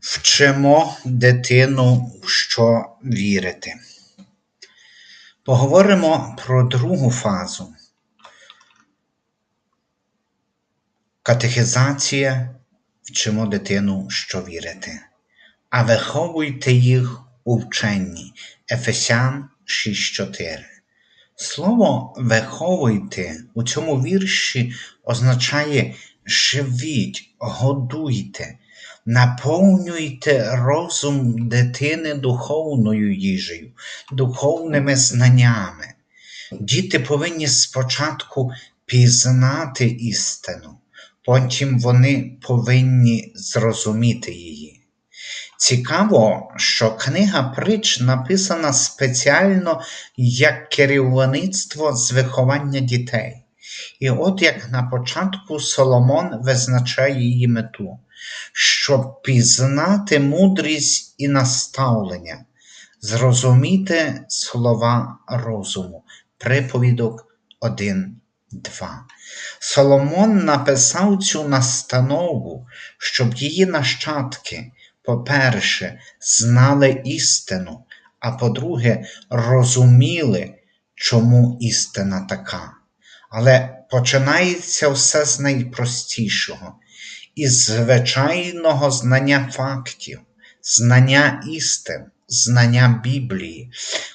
Вчимо дитину, що вірити. Поговоримо про другу фазу. Катехізація вчимо дитину, що вірити, а виховуйте їх у вченні. Ефесян 6.4. Слово виховуйте у цьому вірші означає живіть, годуйте, наповнюйте розум дитини духовною їжею, духовними знаннями. Діти повинні спочатку пізнати істину, потім вони повинні зрозуміти її. Цікаво, що книга притч написана спеціально як керівництво з виховання дітей. І от як на початку Соломон визначає її мету, щоб пізнати мудрість і наставлення, зрозуміти слова розуму, приповідок 1, 2. Соломон написав цю настанову, щоб її нащадки, по-перше, знали істину, а по-друге, розуміли, чому істина така. Але починається все з найпростішого, із звичайного знання фактів, знання істин, знання Біблії.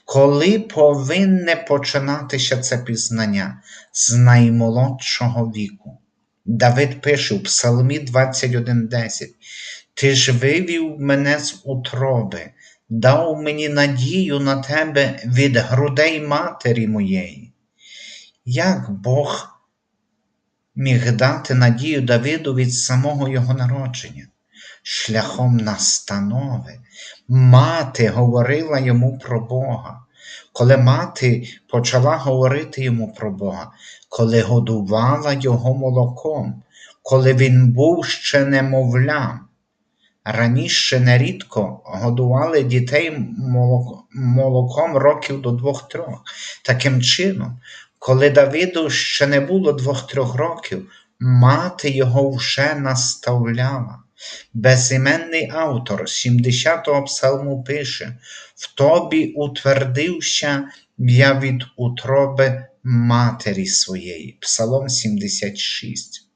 Коли повинне починатися це пізнання з наймолодшого віку? Давид пише у Псалмі 21:10: Ти ж вивів мене з утроби, дав мені надію на тебе від грудей матері моєї. Як Бог міг дати надію Давиду від самого його народження? Шляхом настанови. Мати говорила йому про Бога. Коли мати почала говорити йому про Бога, коли годувала його молоком, коли він був ще немовлям. Раніше нерідко годували дітей молоком років до двох-трьох. Таким чином, коли Давиду ще не було двох-трьох років, мати його вже наставляла. Безіменний автор 70-го псалму пише: В тобі утвердився я від утроби матері своєї. Псалом 76.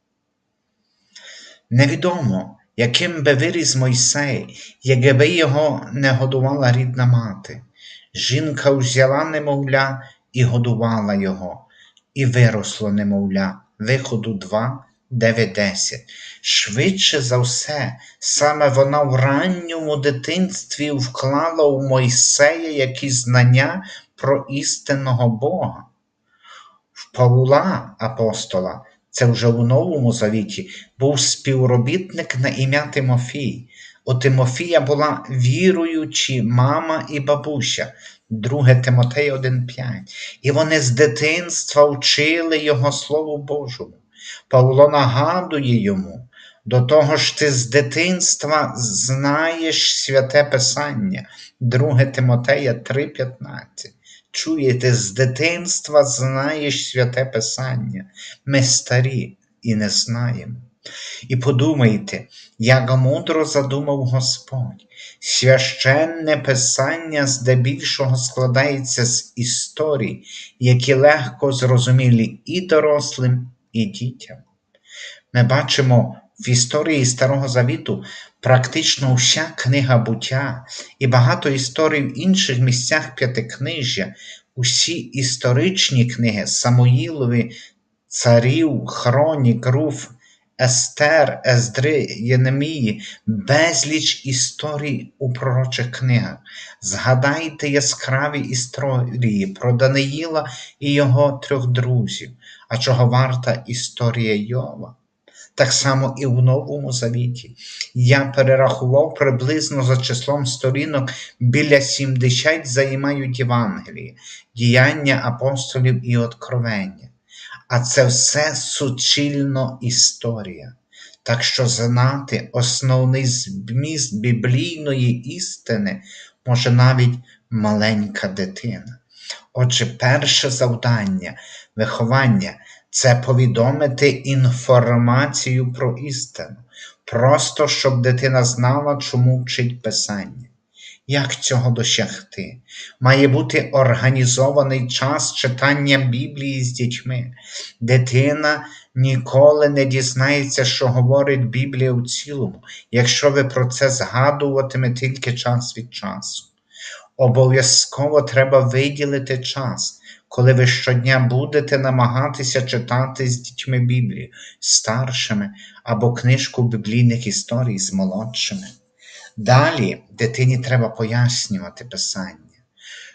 Невідомо, яким би виріс Мойсей, якби його не годувала рідна мати. Жінка взяла немовля і годувала його, і виросло немовля, виходу 2, 9, 10. Швидше за все, саме вона в ранньому дитинстві вклала у Мойсея якісь знання про істинного Бога. В Павла апостола, це вже у Новому Завіті, був співробітник на ім'я Тимофій. У Тимофія була віруючі мама і бабуся, 2 Тимотея 1,5. І вони з дитинства вчили його Слову Божому. Павло нагадує йому, до того ж ти з дитинства знаєш святе Писання, 2 Тимотея 3,15. Чуєте, з дитинства знаєш святе Писання. Ми старі і не знаємо. І подумайте, як мудро задумав Господь. Священне Писання здебільшого складається з історій, які легко зрозумілі і дорослим, і дітям. Ми бачимо в історії Старого Завіту практично вся книга буття і багато історій в інших місцях п'ятикнижжя, усі історичні книги Самуїлові, царів, Хронік, Руф, Естер, Ездри, Єнемії, безліч історій у пророчих книгах. Згадайте яскраві історії про Даниїла і його трьох друзів, а чого варта історія Йова. Так само і в Новому Завіті. Я перерахував приблизно за числом сторінок біля 70 займають Євангелії, діяння апостолів і откровення. А це все суцільно історія. Так що знати основний зміст біблійної істини може навіть маленька дитина. Отже, перше завдання виховання це повідомити інформацію про істину, просто щоб дитина знала, чому вчить Писання. Як цього досягти? Має бути організований час читання Біблії з дітьми. Дитина ніколи не дізнається, що говорить Біблія у цілому, якщо ви про це згадуватиме тільки час від часу. Обов'язково треба виділити час, коли ви щодня будете намагатися читати з дітьми Біблію, старшими або книжку біблійних історій з молодшими. Далі дитині треба пояснювати Писання,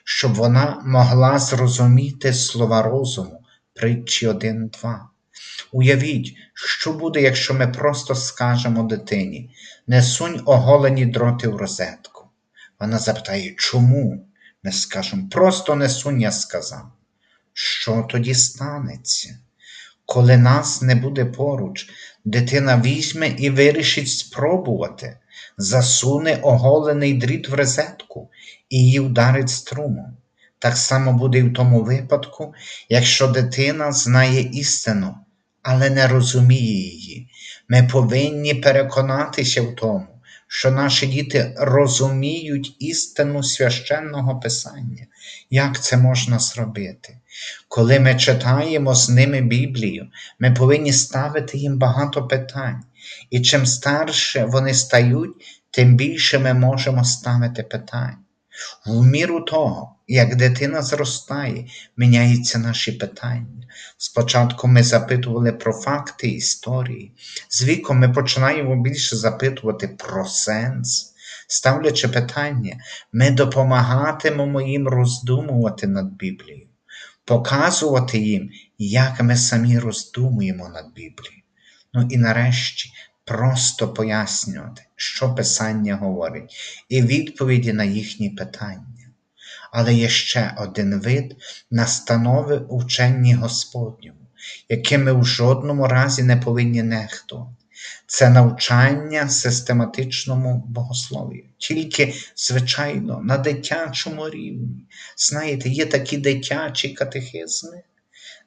щоб вона могла зрозуміти слова розуму, притчі 1-2. Уявіть, що буде, якщо ми просто скажемо дитині, не сунь оголені дроти в розетку. Вона запитає, чому? Ми скажемо, просто не сунь, я сказав. Що тоді станеться? Коли нас не буде поруч, дитина візьме і вирішить спробувати, засуне оголений дріт в розетку і її вдарить струмом. Так само буде і в тому випадку, якщо дитина знає істину, але не розуміє її. Ми повинні переконатися в тому, що наші діти розуміють істину священного Писання. Як це можна зробити? Коли ми читаємо з ними Біблію, ми повинні ставити їм багато питань. І чим старше вони стають, тим більше ми можемо ставити питань. В міру того, як дитина зростає, міняються наші питання. Спочатку ми запитували про факти історії, з віком ми починаємо більше запитувати про сенс. Ставлячи питання, ми допомагатимемо їм роздумувати над Біблією, показувати їм, як ми самі роздумуємо над Біблією. Ну і нарешті просто пояснювати, що Писання говорить, і відповіді на їхні питання. Але є ще один вид настанови у вченні Господньому, яким ми в жодному разі не повинні нехтувати. Це навчання систематичному богослов'ю, тільки, звичайно, на дитячому рівні. Знаєте, є такі дитячі катехизми.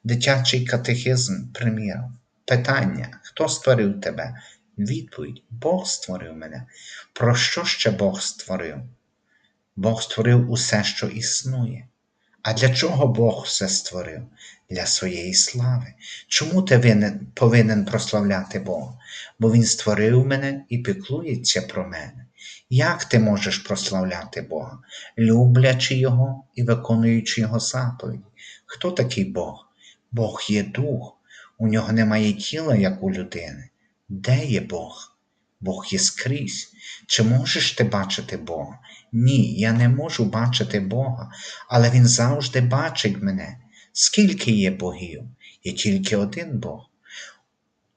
Дитячий катехизм, приміром, питання, хто створив тебе? Відповідь Бог створив мене. Про що ще Бог створив? Бог створив усе, що існує. А для чого Бог все створив? Для своєї слави. Чому ти повинен прославляти Бога? Бо Він створив мене і піклується про мене. Як ти можеш прославляти Бога, люблячи Його і виконуючи Його заповіді? Хто такий Бог? Бог є дух, у нього немає тіла, як у людини. Де є Бог? Бог є скрізь. Чи можеш ти бачити Бога? Ні, я не можу бачити Бога, але Він завжди бачить мене. Скільки є богів? Є тільки один Бог.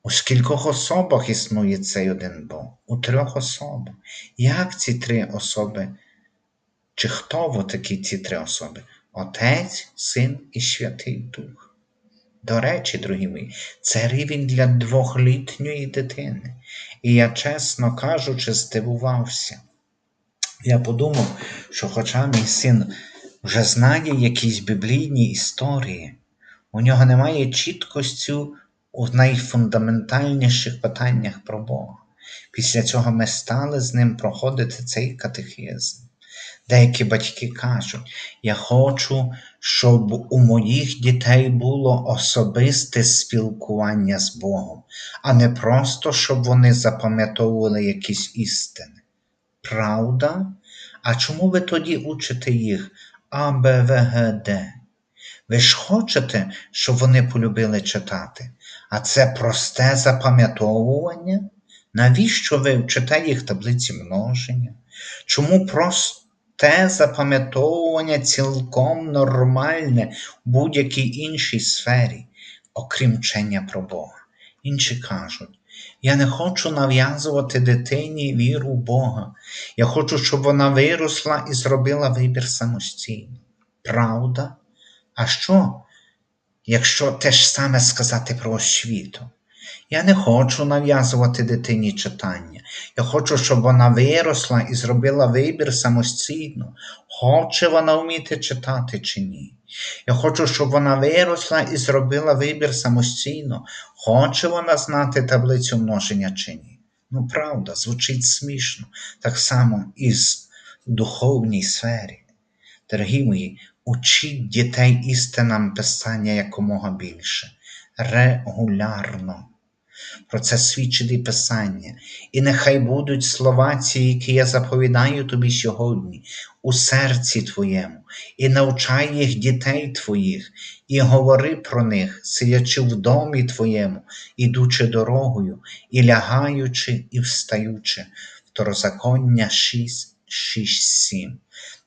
У скількох особах існує цей один Бог? У трьох особах. Як ці три особи? Чи хто такі ці три особи? Отець, Син і Святий Дух. До речі, другі мої, це рівень для двохлітньої дитини. І я, чесно кажучи, здивувався. Я подумав, що, хоча мій син вже знає якісь біблійні історії, у нього немає чіткості у найфундаментальніших питаннях про Бога. Після цього ми стали з ним проходити цей катехизм. Деякі батьки кажуть, я хочу, щоб у моїх дітей було особисте спілкування з Богом, а не просто, щоб вони запам'ятовували якісь істини. Правда? А чому ви тоді учите їх А? Ви ж хочете, щоб вони полюбили читати, а це просте запам'ятовування? Навіщо ви вчите їх таблиці множення? Чому просто те запам'ятовування цілком нормальне в будь-якій іншій сфері, окрім вчення про Бога. Інші кажуть, я не хочу нав'язувати дитині віру в Бога. Я хочу, щоб вона виросла і зробила вибір самостійно. Правда? А що, якщо те ж саме сказати про освіту? Я не хочу нав'язувати дитині читання. Я хочу, щоб вона виросла і зробила вибір самостійно, хоче вона вміти читати чи ні. Я хочу, щоб вона виросла і зробила вибір самостійно, хоче вона знати таблицю множення чи ні. Ну, правда, звучить смішно, так само і з духовній сфері. Дорогі мої, учіть дітей істинам Писання якомога більше, регулярно. Про це свідчить і Писання. І нехай будуть слова ці, які я заповідаю тобі сьогодні, у серці твоєму, і навчай їх дітей твоїх, і говори про них, сидячи в домі твоєму, ідучи дорогою, і лягаючи, і встаючи. Второзаконня 6, 6, 7.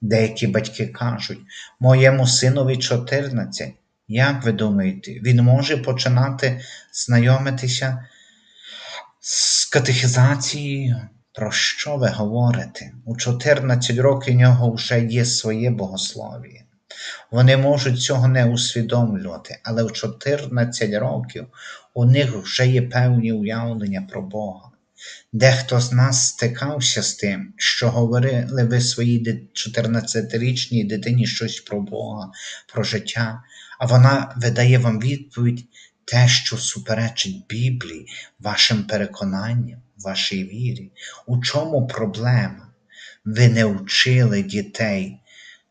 Деякі батьки кажуть, моєму синові 14. Як ви думаєте, він може починати знайомитися з катехізацією? Про що ви говорите? У 14 років у нього вже є своє богослов'я. Вони можуть цього не усвідомлювати, але в 14 років у них вже є певні уявлення про Бога. Дехто з нас стикався з тим, що говорили ви своїй 14-річній дитині щось про Бога, про життя, а вона видає вам відповідь те, що суперечить Біблії, вашим переконанням, вашій вірі. У чому проблема? Ви не вчили дітей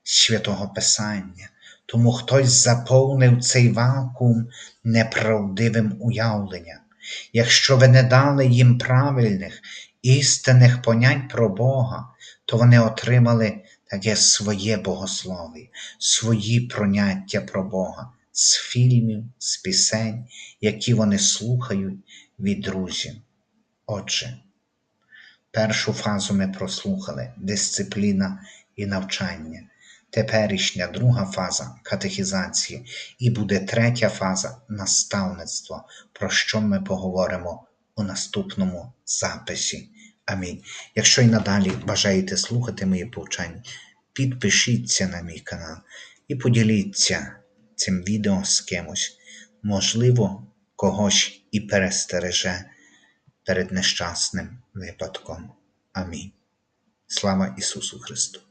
святого Писання, тому хтось заповнив цей вакуум неправдивим уявленням. Якщо ви не дали їм правильних, істинних понять про Бога, то вони отримали таке своє богослов'я, свої поняття про Бога з фільмів, з пісень, які вони слухають від друзів. Отже, першу фазу ми прослухали дисципліна і навчання. Теперішня друга фаза катехізації і буде третя фаза наставництва, про що ми поговоримо у наступному записі. Амінь. Якщо й надалі бажаєте слухати мої повчання, підпишіться на мій канал і поділіться цим відео з кимось. Можливо, когось і перестереже перед нещасним випадком. Амінь. Слава Ісусу Христу!